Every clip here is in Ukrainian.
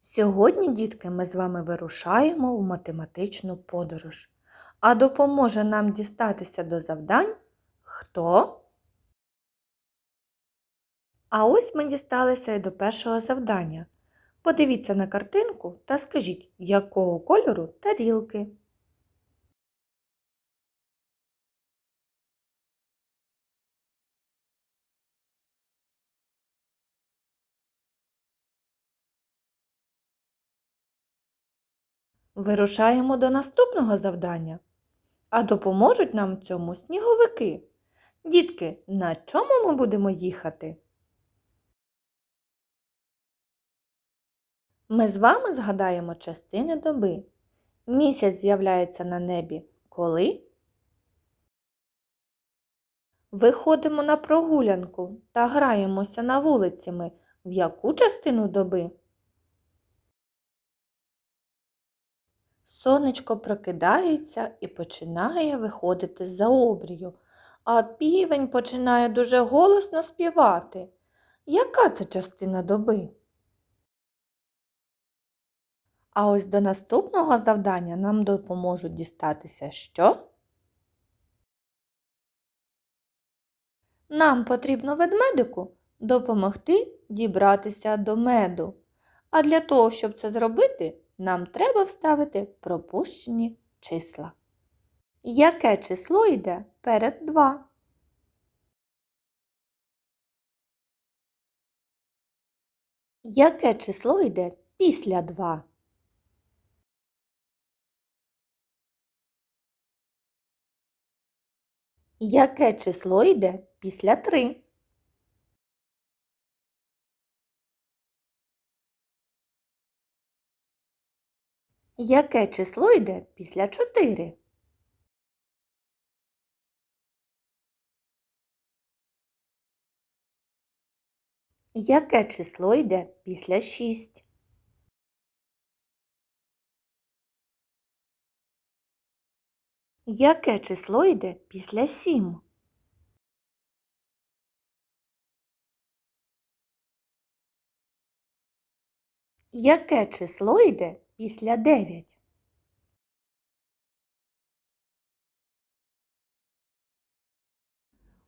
Сьогодні, дітки, ми з вами вирушаємо в математичну подорож. А допоможе нам дістатися до завдань хто? А ось ми дісталися і до першого завдання. Подивіться на картинку та скажіть, якого кольору тарілки. Вирушаємо до наступного завдання. А допоможуть нам в цьому сніговики. Дітки, на чому ми будемо їхати? Ми з вами згадаємо частини доби. Місяць з'являється на небі коли? Виходимо на прогулянку та граємося на вулиці ми в яку частину доби? Сонечко прокидається і починає виходити за обрію, а півень починає дуже голосно співати. Яка це частина доби? А ось до наступного завдання нам допоможуть дістатися що? Нам потрібно ведмедику допомогти дібратися до меду. А для того, щоб це зробити, нам треба вставити пропущені числа. Яке число йде перед 2? Яке число йде після 2? Яке число йде після 3? Яке число йде після 4? Яке число йде після 6? Яке число йде після 7? Яке число йде після 9?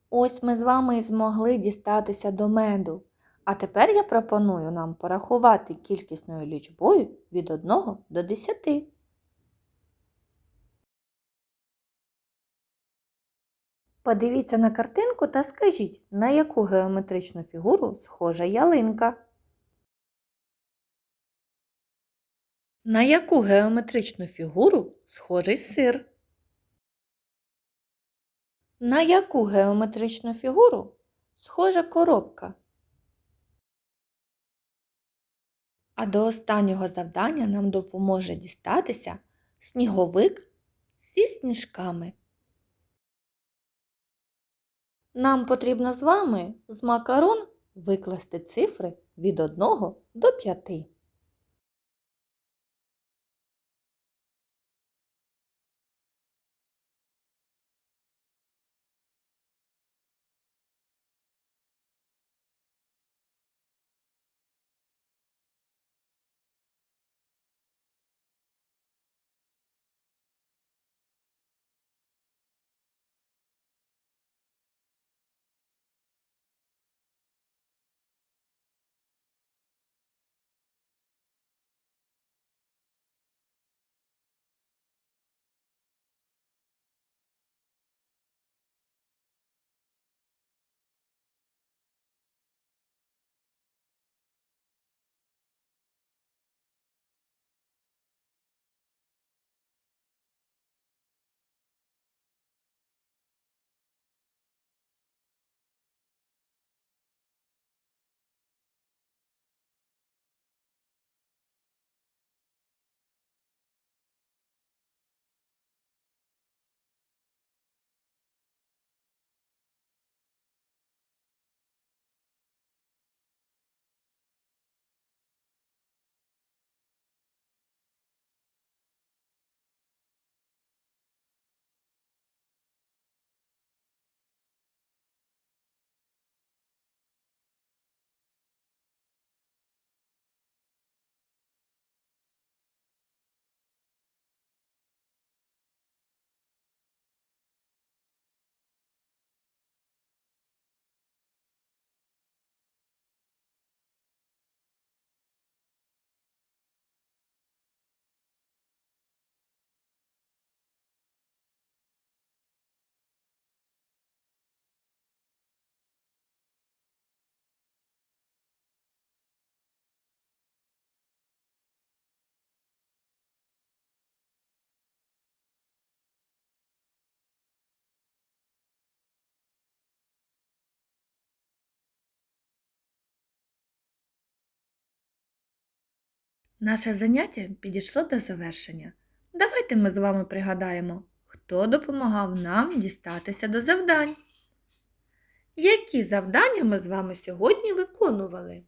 Ось ми з вами і змогли дістатися до меду. А тепер я пропоную нам порахувати кількісною лічбою від 1 до 10. Подивіться на картинку та скажіть, на яку геометричну фігуру схожа ялинка. На яку геометричну фігуру схожий сир? На яку геометричну фігуру схожа коробка? А до останнього завдання нам допоможе дістатися сніговик зі сніжками. Нам потрібно з вами з макарон викласти цифри від 1 до 5. Наше заняття підійшло до завершення. Давайте ми з вами пригадаємо, хто допомагав нам дістатися до завдань. Які завдання ми з вами сьогодні виконували?